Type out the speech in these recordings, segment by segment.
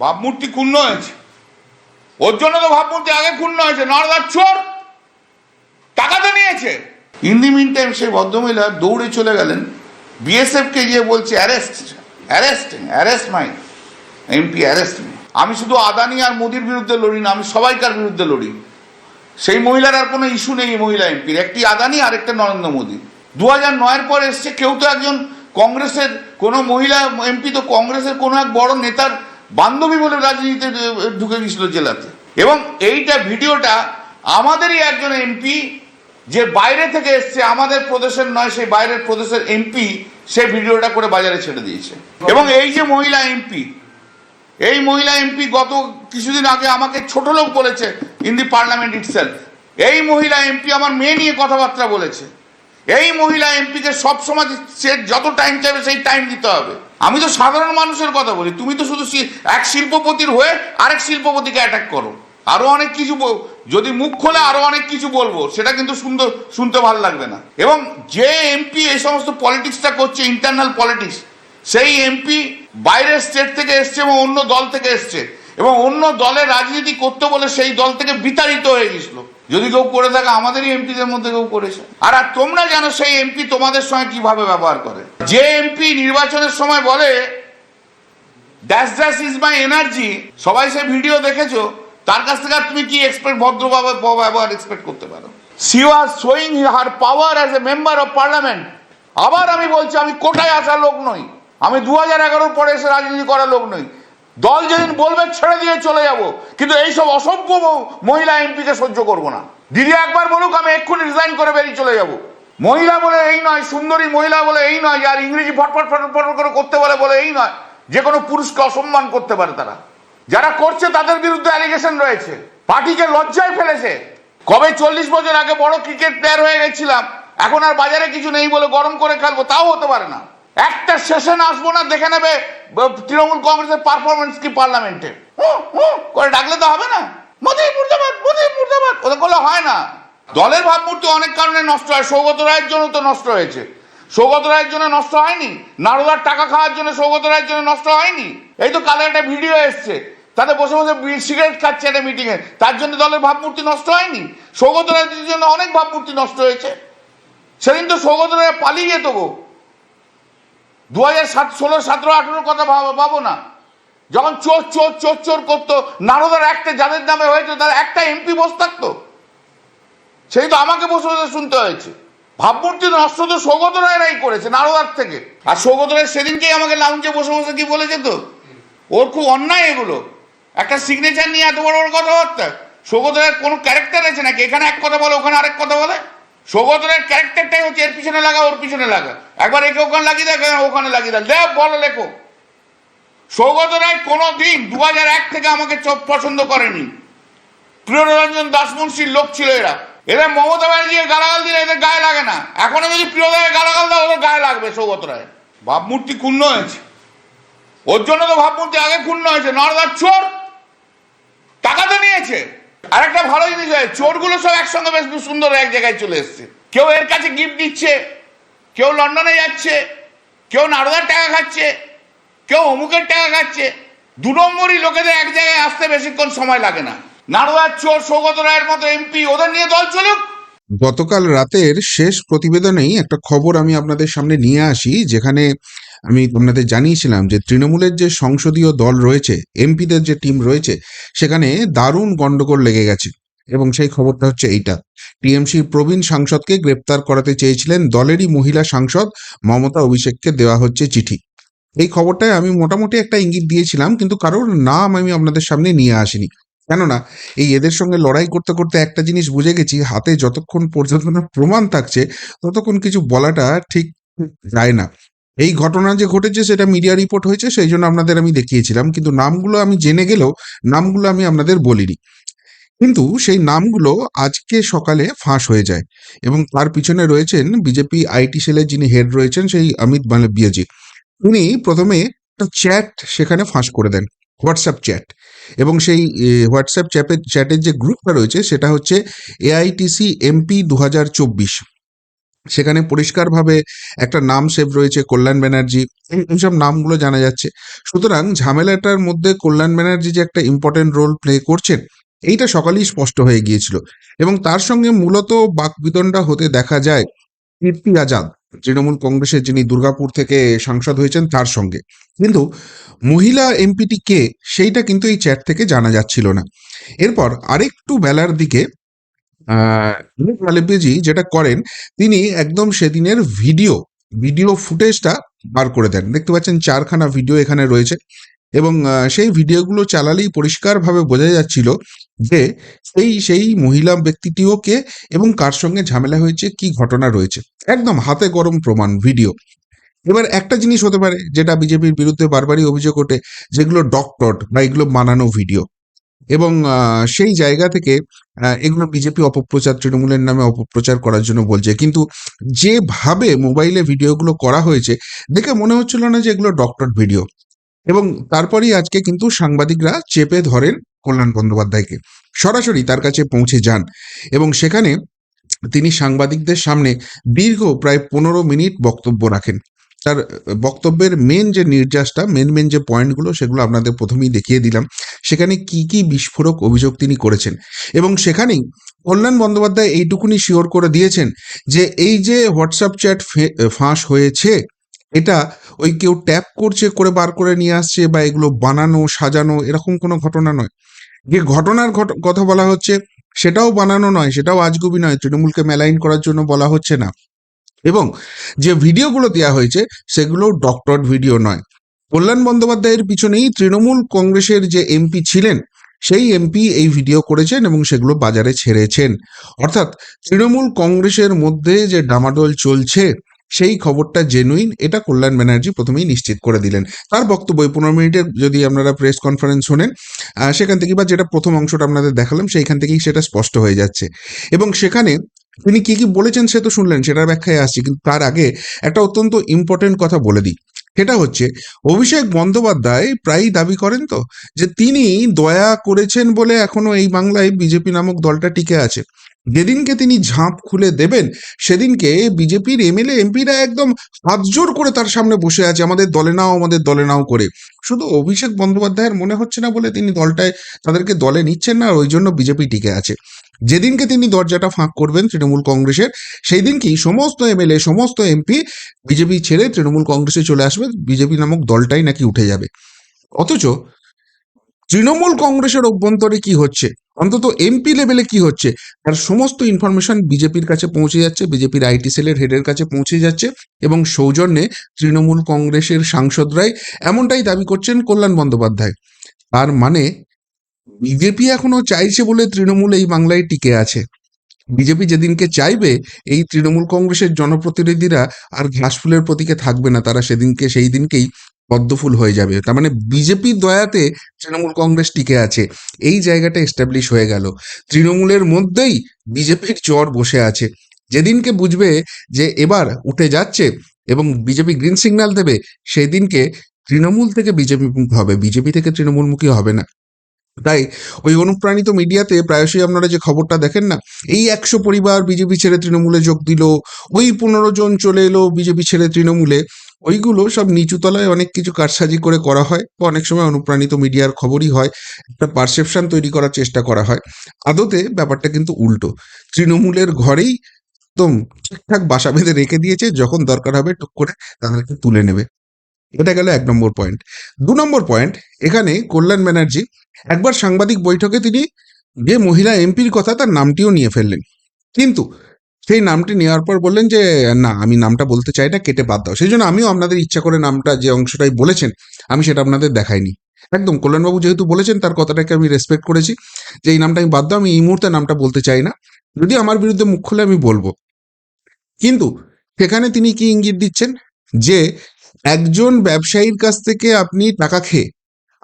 ভাবমূর্তি ক্ষুণ্ণ হয়েছে। ওর জন্য তো ভাবমূর্তি আগে ক্ষুণ্ণ হয়েছে, নর্দার চোর টাকা তো নিয়েছে। ইন দি মিন টাইম সেই ভদ্রমহিলা দৌড়ে চলে গেলেন। বিএসএফকে গিয়ে বলছে arrest arrest arrest my MP arrest আমি শুধু আদানি আর মোদির বিরুদ্ধে লড়ি না, আমি সবাইকার বিরুদ্ধে লড়ি। সেই মহিলার আর কোনো ইস্যু নেই মহিলা এমপির একটি আদানি আর একটা নরেন্দ্র মোদী। দু হাজার নয়ের পর এসছে কেউ তো একজন কংগ্রেসের কোনো মহিলা এমপি তো কংগ্রেসের কোনো এক বড় নেতার বান্ধবী বলে রাজনীতিতে ঢুকে গেছিল জেলাতে। এবং এইটা ভিডিওটা আমাদেরই একজন এমপি যে বাইরে থেকে এসছে, আমাদের প্রদেশের নয়, সেই বাইরের প্রদেশের এমপি সে ভিডিওটা করে বাজারে ছেড়ে দিয়েছে। এবং এই যে মহিলা এমপি, এই মহিলা এমপি গত কিছুদিন আগে আমাকে ছোট লোক বলেছে ইন দি পার্লামেন্ট ইটসেলফ এই মহিলা এমপি আমার মেয়ে নিয়ে কথাবার্তা বলেছে। এই মহিলা এমপিকে সবসময় সে যত টাইম চাইবে সেই টাইম দিতে হবে। আমি তো সাধারণ মানুষের কথা বলি। তুমি তো শুধু এক শিল্পপতির হয়ে আরেক শিল্পপতিকে অ্যাটাক করো। আরও অনেক কিছু যদি মুখ খোলে আরও অনেক কিছু বলব, সেটা কিন্তু সুন্দর শুনতে ভালো লাগবে না। এবং যে এমপি এই সমস্ত পলিটিক্সটা করছে ইন্টারনাল পলিটিক্স সেই এমপি বাইরের স্টেট থেকে এসছে এবং অন্য দল থেকে এসছে। এবং অন্য দলের রাজনীতি করতে বলে সেই দল থেকে বিতাড়িত হয়ে গেছিল যদি কেউ করে থাকে, আমাদেরই এমপিদের মধ্যে কেউ করেছে। আর আর তোমরা জানো সেই এমপি তোমাদের সঙ্গে কীভাবে ব্যবহার করে। যে এমপি নির্বাচনের সময় বলে dash dash is my energy সবাই সে ভিডিও দেখেছ? তার কাছ থেকে তুমি কি এক্সপেক্ট ভদ্রভাবে ব্যবহার এক্সপেক্ট করতে পারো? She was showing her power as a member of parliament আবার আমি বলছি, আমি কোটায় আসা লোক নই। আমি দু হাজার এগারোর পরে এসে রাজনীতি করা লোক নই। দল যেদিন বলবে, ছেড়ে দিয়ে চলে যাব। কিন্তু এইসব অসভ্য মহিলা এমপিকে সহ্য করব না। দিদি একবার বলুক, আমি এক্ষুনি রিজাইন করে বেরিয়ে চলে যাব। মহিলা বলে এই নয়, সুন্দরী মহিলা বলে এই নয়, আর ইংরেজি ফটফট ফটফট করে করতে বলে বলে এই নয়। যে কোনো পুরুষকে অসম্মান করতে পারে তারা। যারা করছে তাদের বিরুদ্ধে অ্যালিগেশন রয়েছে। পার্টিকে লজ্জায় ফেলেছে। কবে চল্লিশ বছর আগে বড় ক্রিকেট প্লেয়ার হয়ে গেছিলাম, এখন আর বাজারে কিছু নেই বলে গরম করে খেলব তাও হতে পারে না। একটা সেশন আসব না, দেখে নেবে তৃণমূল কংগ্রেসের পারফরমেন্স কি পার্লামেন্টে করে ডাকলে তো হবে না। মোদি মুর্দাবাদ মোদি মুর্দাবাদ ওদের করলে হয় না। দলের ভাবমূর্তি অনেক কারণে নষ্ট হয়। সৌগত রায়ের জন্য তো নষ্ট হয়েছে। সৌগত রায়ের জন্য নষ্ট হয়নি। নারদার টাকা খাওয়ার জন্য সৌগত রায়ের জন্য নষ্ট হয়নি। এই তো কালে একটা ভিডিও এসছে। তাতে বসে বসে সিগারেট খাচ্ছে একটা মিটিংয়ে তার জন্য দলের ভাবমূর্তি নষ্ট হয়নি। সৌগত রায়ের জন্য অনেক ভাবমূর্তি নষ্ট হয়েছে। সেদিন তো সৌগত রায় পালিয়ে যেত গো। দু হাজার সাত, ষোলো, সতেরো, আঠেরোর কথা ভাবো ভাবো না। যখন চোর চোর চোর চোর করতো, নারদার একটা যাদের নামে হয়েছে, তার একটা এমপি বসে থাকতো। সেই তো আমাকে বসে বসে শুনতে হয়েছে। ভাবমূর্তি নষ্ট তো সৌগত রায়রাই করেছে, নারদার থেকে। আর সৌগত রায় সেদিনকেই আমাকে লাউঞ্জে বসে বসে কি বলেছে তো? ওর খুব অন্যায় এগুলো। একটা সিগনেচার নিয়ে এত বড় বড় কথাবার্তা। সৌগত রায়ের কোনো ক্যারেক্টার আছে নাকি? এখানে এক কথা বলে, ওখানে আরেক কথা বলে? সৌগত রায়ের ক্যারেক্টারটাই হচ্ছে এর পিছনে লাগা, ওর পিছনে লাগা। একবার একে ওখানে লাগিয়ে দেয় ওখানে লাগিয়ে দেয় দেখ, বলো লেখো। সৌগত রায় কোনো দিন দু হাজার এক থেকে আমাকে চোখ পছন্দ করেনি। প্রিয়রঞ্জন দাসমুন্সির লোক ছিল এরা। এদের মমতা ব্যানার্জিকে গালাগাল দিলে এদের গায়ে লাগে না। এখনও যদি প্রিয়দাকে গালাগাল দাও, ওদের গায়ে লাগবে সৌগত রায় ভাবমূর্তি ক্ষুণ্ণ হয়েছে। ওর জন্য তো ভাবমূর্তি আগে ক্ষুণ্ণ হয়েছে। নর্দার চোর টাকা তো নিয়েছে। আর একটা ভালো জিনিস হয়, চোরগুলো সব একসঙ্গে বেশ সুন্দর এক জায়গায় চলে এসছে। কেউ এর কাছে গিফট দিচ্ছে, কেউ লন্ডনে যাচ্ছে, কেউ নারদার টাকা খাচ্ছে, কেউ অমুকের টাকা খাচ্ছে। দু নম্বরই লোকেদের এক জায়গায় আসতে বেশিক্ষণ সময় লাগে না। নারদার চোর, সৌগত রায়ের মতো এমপি ওদের নিয়ে দল চলুক। গতকাল রাতের শেষ প্রতিবেদনেই একটা খবর আমি আপনাদের সামনে নিয়ে আসি, যেখানে আমি আপনাদের জানিয়েছিলাম যে তৃণমূলের যে সংসদীয় দল রয়েছে, এমপিদের যে টিম রয়েছে, সেখানে দারুণ গন্ডগোল লেগে গেছে। এবং সেই খবরটা হচ্ছে এইটা। টিএমসির প্রবীণ সাংসদকে গ্রেপ্তার করাতে চেয়েছিলেন দলেরই মহিলা সাংসদ মমতা অভিষেককে দেওয়া হচ্ছে চিঠি। এই খবরটায় আমি মোটামুটি একটা ইঙ্গিত দিয়েছিলাম, কিন্তু কারোর নাম আমি আপনাদের সামনে নিয়ে আসিনি। কেননা, এই এদের সঙ্গে লড়াই করতে করতে একটা জিনিস বুঝে গেছি, হাতে যতক্ষণ পর্যন্ত প্রমাণ থাকছে, ততক্ষণ কিছু বলাটা ঠিক যায় না। এই ঘটনা যে ঘটেছে সেটা মিডিয়া রিপোর্ট হয়েছে, সেই জন্য আপনাদের আমি দেখিয়েছিলাম, কিন্তু নামগুলো আমি জেনে গেলেও নামগুলো আমি আপনাদের বলিনি। কিন্তু সেই নামগুলো আজকে সকালে ফাঁস হয়ে যায় এবং তার পিছনে রয়েছেন বিজেপি আইটি সেলের যিনি হেড রয়েছেন সেই অমিত মালবিয়াজি উনি প্রথমে একটা চ্যাট সেখানে ফাঁস করে দেন হোয়াটসঅ্যাপ চ্যাট এবং সেই হোয়াটসঅ্যাপ চ্যাপের চ্যাটের যে গ্রুপটা রয়েছে সেটা হচ্ছে এআইটিসি এমপি দু হাজার চব্বিশ। সেখানে পরিষ্কারভাবে একটা নাম সেভ রয়েছে, কল্যাণ ব্যানার্জি। এই- এইসব নামগুলো জানা যাচ্ছে। সুতরাং ঝামেলাটার মধ্যে কল্যাণ ব্যানার্জি যে একটা ইম্পর্টেন্ট রোল প্লে করছেন, এইটা সকালেই স্পষ্ট হয়ে গিয়েছিল। এবং তার সঙ্গে মূলত বাকবিতণ্ডা হতে দেখা যায় কীর্তি আজাদ, তৃণমূল কংগ্রেসের যিনি দুর্গাপুর থেকে সাংসদ হয়েছেন তার সঙ্গে। কিন্তু মহিলা এমপিটি কে সেইটা কিন্তু এই চ্যাট থেকে জানা যাচ্ছিল না। এরপর আরেকটু বেলার দিকে আলেপেজি যেটা করেন, তিনি একদম সেদিনের ভিডিও ভিডিও ফুটেজটা বার করে দেন। দেখতে পাচ্ছেন চারখানা ভিডিও এখানে রয়েছে এবং সেই ভিডিওগুলো চালালেই পরিষ্কারভাবে বোঝা যাচ্ছিল যে সেই সেই মহিলা ব্যক্তিটিও কে এবং কার সঙ্গে ঝামেলা হয়েছে, কি ঘটনা রয়েছে। একদম হাতে গরম প্রমাণ ভিডিও। এবার একটা জিনিস হতে পারে, যেটা বিজেপির বিরুদ্ধে বারবারই অভিযোগ ওঠে, যেগুলো ডক্টর বা এগুলো বানানো ভিডিও। এবং সেই জায়গা থেকে এগুলো বিজেপি অপপ্রচার, তৃণমূলের নামে অপপ্রচার করার জন্য বলছে। কিন্তু যেভাবে মোবাইলে ভিডিওগুলো করা হয়েছে, দেখে মনে হচ্ছিল না যে এগুলো ডক্টর ভিডিও। এবং তারপরেই আজকে কিন্তু সাংবাদিকরা চেপে ধরেন কল্যাণ বন্দ্যোপাধ্যায়কে। সরাসরি তার কাছে পৌঁছে যান এবং সেখানে তিনি সাংবাদিকদের সামনে দীর্ঘ প্রায় পনেরো মিনিট বক্তব্য রাখেন। তার বক্তব্যের মেন যে নির্যাসটা মেন মেন যে পয়েন্টগুলো সেগুলো আপনাদের প্রথমেই দেখিয়ে দিলাম। সেখানে কি কি বিস্ফোরক অভিযোগ তিনি করেছেন? এবং সেখানেই কল্যাণ বন্দ্যোপাধ্যায় এইটুকুনি শিওর করে দিয়েছেন যে, এই যে হোয়াটসঅ্যাপ চ্যাট ফাঁস হয়েছে, এটা ওই কেউ ট্যাপ করছে, করে বার করে নিয়ে আসছে, বা এগুলো বানানো, সাজানো, এরকম কোনো ঘটনা নয়। যে ঘটনার ঘট- কথা বলা হচ্ছে, সেটাও বানানো নয়, সেটাও আজগুবি নয়। তৃণমূলকে মেলাইন করার জন্য বলা হচ্ছে না। এবং যে ভিডিওগুলো দেওয়া হয়েছে সেগুলো ডক্টর ভিডিও নয়। কল্যাণ বন্দ্যোপাধ্যায়ের পিছনেই তৃণমূল কংগ্রেসের যে এমপি ছিলেন, সেই এমপি এই ভিডিও করেছেন এবং সেগুলো বাজারে ছেড়েছেন। অর্থাৎ তৃণমূল কংগ্রেসের মধ্যে যে ডামাডোল চলছে, সেই খবরটা জেনুইন এটা কল্যাণ ব্যানার্জি প্রথমেই নিশ্চিত করে দিলেন। তার বক্তব্য পনেরো মিনিটের যদি আপনারা প্রেস কনফারেন্স শোনেন সেখান থেকে বা যেটা প্রথম অংশটা আপনাদের দেখালাম, সেইখান থেকেই সেটা স্পষ্ট হয়ে যাচ্ছে। এবং সেখানে তিনি কি কি বলেছেন সে তো শুনলেন, সেটার ব্যাখ্যায় আসছি, কিন্তু তার আগে একটা অত্যন্ত ইম্পর্টেন্ট কথা বলে দিই। সেটা হচ্ছে, অভিষেক বন্দ্যোপাধ্যায় প্রায়ই দাবি করেন তো, যে তিনি দয়া করেছেন বলে এখনও এই বাংলায় বিজেপি নামক দলটা টিকে আছে। যেদিনকে তিনি ঝাঁপ খুলে দেবেন, সেদিনকে বিজেপির এমএলএ, এমপিরা একদম হাত জোর করে তার সামনে বসে আছে, আমাদের দলে নাও, আমাদের দলে নাও করে। শুধু অভিষেক বন্দ্যোপাধ্যায়ের মনে হচ্ছে না বলে তিনি দলটায় তাদেরকে দলে নিচ্ছেন না, আর ওই জন্য বিজেপি টিকে আছে। যেদিনকে তিনি দরজাটা ফাঁক করবেন তৃণমূল কংগ্রেসের সেই দিনকেই সমস্ত এমএলএ, সমস্ত এমপি, বিজেপি ছেড়ে তৃণমূল কংগ্রেসে চলে আসবে, বিজেপি নামক দলটাই নাকি উঠে যাবে। অথচ তৃণমূল কংগ্রেসের অভ্যন্তরে কি হচ্ছে? অন্তত এমপি লেভেলে কি হচ্ছে? তার সমস্ত ইনফরমেশন বিজেপির কাছে পৌঁছে যাচ্ছে, বিজেপির আইটি সেলের হেডের কাছে পৌঁছে যাচ্ছে এবং সৌজন্যে তৃণমূল কংগ্রেসের সাংসদরাই এমনটাই দাবি করছেন কল্যাণ বন্দ্যোপাধ্যায়। তার মানে বিজেপি এখনও চাইছে বলে তৃণমূল এই বাংলায় টিকে আছে। বিজেপি যেদিনকে চাইবে, এই তৃণমূল কংগ্রেসের জনপ্রতিনিধিরা আর ঘাসফুলের প্রতীকে থাকবে না, তারা সেদিনকে, সেই দিনকেই পদ্মফুল হয়ে যাবে। তার মানে বিজেপির দয়াতে তৃণমূল কংগ্রেস টিকে আছে। এই জায়গাটা এস্টাবলিশ হয়ে গেল। তৃণমূলের মধ্যেই বিজেপির চর বসে আছে। যেদিনকে বুঝবে যে এবার উঠে যাচ্ছে এবং বিজেপি গ্রিন সিগন্যাল দেবে সেই দিনকে তৃণমূল থেকে বিজেপি হবে। বিজেপি থেকে তৃণমূলমুখী হবে না। তাই ওই অনুপ্রাণিত মিডিয়াতে প্রায়শই আপনারা যে খবরটা দেখেন না, এই একশো পরিবার বিজেপি ছেড়ে তৃণমূলে যোগ দিল, ওই পনেরো জন চলে এলো বিজেপি ছেড়ে তৃণমূলে, ওইগুলো সব নিচুতলায় অনেক কিছু কারসাজি করে করা হয় বা অনেক সময় অনুপ্রাণিত মিডিয়ার খবরই হয়, একটা পারসেপশন তৈরি করার চেষ্টা করা হয়। আদতে ব্যাপারটা কিন্তু উল্টো, তৃণমূলের ঘরেই একদম ঠিকঠাক বাসা বেঁধে রেখে দিয়েছে, যখন দরকার হবে টুক করে তাদেরকে তুলে নেবে। এটা গেল এক নম্বর পয়েন্ট দু নম্বর পয়েন্ট এখানে কল্যাণ ব্যানার্জি একবার সাংবাদিক বৈঠকে তিনি যে মহিলা এমপির কথা তার নামটিও নিয়ে ফেললেন। কিন্তু সেই নামটি নেওয়ার পর বললেন যে, না, আমি নামটা বলতে চাই না, কেটে বাদ দাও। সেই জন্য আমিও আপনাদের ইচ্ছা করে নামটা যে অংশটাই বলেছেন, আমি সেটা আপনাদের দেখাইনি। একদম, কল্যাণবাবু যেহেতু বলেছেন, তার কথাটাকে আমি রেসপেক্ট করেছি যে, এই নামটা আমি বাদ দাও, আমি এই মুহূর্তে নামটা বলতে চাই না। যদি আমার বিরুদ্ধে মুখ খুলে আমি বলব। কিন্তু সেখানে তিনি কি ইঙ্গিত দিচ্ছেন? যে একজন ব্যবসায়ীর কাছ থেকে আপনি টাকা খেয়ে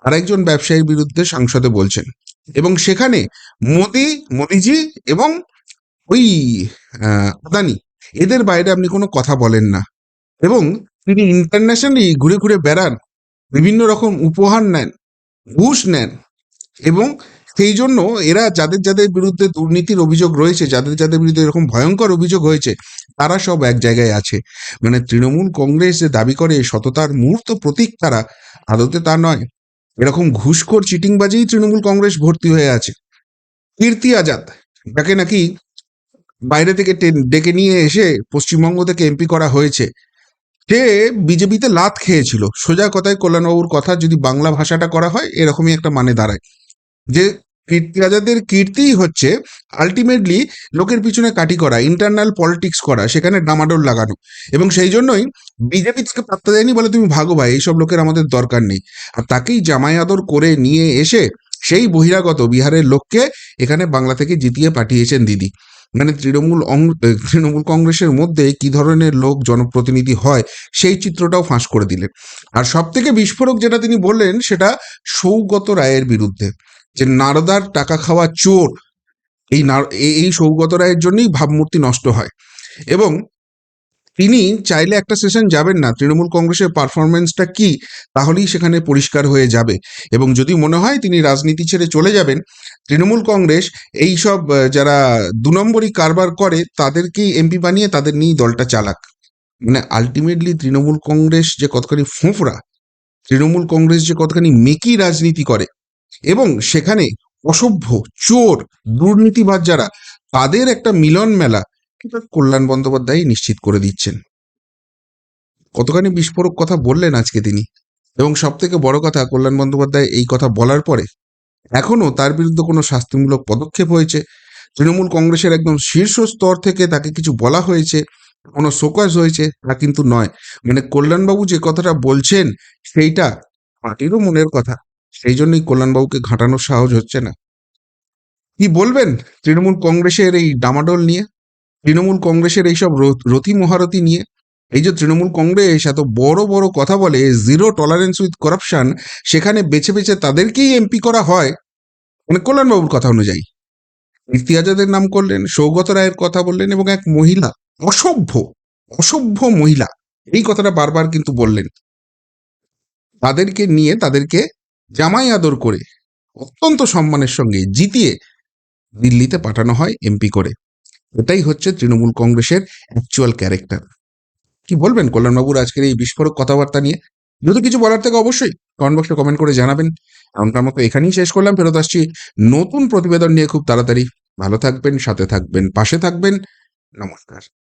আরেকজন ব্যবসায়ীর বিরুদ্ধে সংসদে বলছেন এবং সেখানে মোদি, মোদিজি এবং ওই আদানি, এদের বাইরে আপনি কোনো কথা বলেন না। এবং তিনি ইন্টারন্যাশনালি ঘুরে ঘুরে বেড়ান, বিভিন্ন রকম উপহার নেন, ঘুষ নেন এবং সেই জন্য এরা যাদের যাদের বিরুদ্ধে দুর্নীতির অভিযোগ রয়েছে, যাদের যাদের বিরুদ্ধে এরকম ভয়ঙ্কর অভিযোগ হয়েছে তারা সব এক জায়গায় আছে। মানে তৃণমূল কংগ্রেস যে দাবি করে সততার মূর্ত প্রতীক তারা, আদতে তা নয়। এরকম ঘুষখোর চিটিংবাজেই তৃণমূল কংগ্রেস ভর্তি হয়ে আছে। কীর্তি আজাদ, যাকে নাকি বাইরে থেকে ডেকে নিয়ে এসে পশ্চিমবঙ্গ থেকে এমপি করা হয়েছে, সে বিজেপিতে লাত খেয়েছিল। সোজা কথায় কল্যাণবাবুর কথা যদি বাংলা ভাষাটা করা হয়, এরকমই একটা মানে দাঁড়ায়। যে কীর্তি আজাদের কীর্তিই হচ্ছে আলটিমেটলি লোকের পিছনে কাটি করা ইন্টারনাল পলিটিক্স করা, সেখানে ডামাডোল লাগানো। এবং সেই জন্যই বিজেপি তাকে পাত্তা দেয়নি বলে তুমি ভাগো ভাই, এইসব লোকের আমাদের দরকার নেই। আর তাকেই জামাই আদর করে নিয়ে এসে সেই বহিরাগত বিহারের লোককে এখানে বাংলা থেকে জিতিয়ে পাঠিয়েছেন দিদি। মানে তৃণমূল তৃণমূল কংগ্রেসের মধ্যে কি ধরনের লোক জনপ্রতিনিধি হয়, সেই চিত্রটাও ফাঁস করে দিলেন। আর সব থেকে বিস্ফোরক যেটা তিনি বললেন, সেটা সৌগত রায়ের বিরুদ্ধে। যে নারদার টাকা খাওয়া চোর, এই এই সৌগত রায়ের জন্যই ভাবমূর্তি নষ্ট হয়। এবং তিনি চাইলে একটা সেশন যাবেন না, তৃণমূল কংগ্রেসের পারফরমেন্সটা কি, তাহলেই সেখানে পরিষ্কার হয়ে যাবে। এবং যদি মনে হয় তিনি রাজনীতি ছেড়ে চলে যাবেন, তৃণমূল কংগ্রেস এই সব যারা দু নম্বরই কারবার করে, তাদেরকেই এমপি বানিয়ে তাদের নিয়েই দলটা চালাক। মানে আলটিমেটলি তৃণমূল কংগ্রেস যে কতখানি ফোঁফরা তৃণমূল কংগ্রেস যে কতখানি মেকি রাজনীতি করে এবং সেখানে অসভ্য, চোর দুর্নীতিবাদ যারা, তাদের একটা মিলন মেলা কল্যাণ বন্দ্যোপাধ্যায় নিশ্চিত করে দিচ্ছেন। কতখানি বিস্ফোরক কথা বললেন আজকে তিনি। এবং সব থেকে বড় কথা, কল্যাণ বন্দ্যোপাধ্যায় এই কথা বলার পরে এখনও তার বিরুদ্ধে কোনো শাস্তিমূলক পদক্ষেপ হয়েছে। তৃণমূল কংগ্রেসের একদম শীর্ষ স্তর থেকে তাকে কিছু বলা হয়েছে, কোনো শোকজ হয়েছে, তা কিন্তু নয়। মানে কল্যাণবাবু যে কথাটা বলছেন, সেইটা পার্টিরও মনের কথা। সেই জন্যই কল্যাণবাবুকে ঘাঁটানোর সাহস হচ্ছে না। কি বলবেন তৃণমূল কংগ্রেসের এই ডামাডোল নিয়ে? তৃণমূল কংগ্রেসের এইসব রথ- রথি মহারথী নিয়ে? এই যে তৃণমূল কংগ্রেস এত বড় বড় কথা বলে, জিরো টলারেন্স উইথ করাপশন, সেখানে বেছে বেছে তাদেরকেই এমপি করা হয়? মানে কল্যাণবাবুর কথা অনুযায়ী। কীর্তি আজাদের নাম করলেন, সৌগত রায়ের কথা বললেন এবং এক মহিলা, অসভ্য অসভ্য মহিলা, এই কথাটা বারবার কিন্তু বললেন। তাদেরকে নিয়ে, তাদেরকে জামাই আদর করে অত্যন্ত সম্মানের সঙ্গে জিতিয়ে দিল্লিতে পাঠানো হয় এমপি করে। এটাই হচ্ছে তৃণমূল কংগ্রেসের অ্যাকচুয়াল ক্যারেক্টার কি বলবেন কল্যাণবাবুর আজকের এই বিস্ফোরক কথাবার্তা নিয়ে? যদি কিছু বলার থেকে অবশ্যই কমেন্ট বক্সে কমেন্ট করে জানাবেন। এমনটার মতো এখানেই শেষ করলাম, ফেরত আসছি নতুন প্রতিবেদন নিয়ে খুব তাড়াতাড়ি। ভালো থাকবেন, সাথে থাকবেন, পাশে থাকবেন। নমস্কার।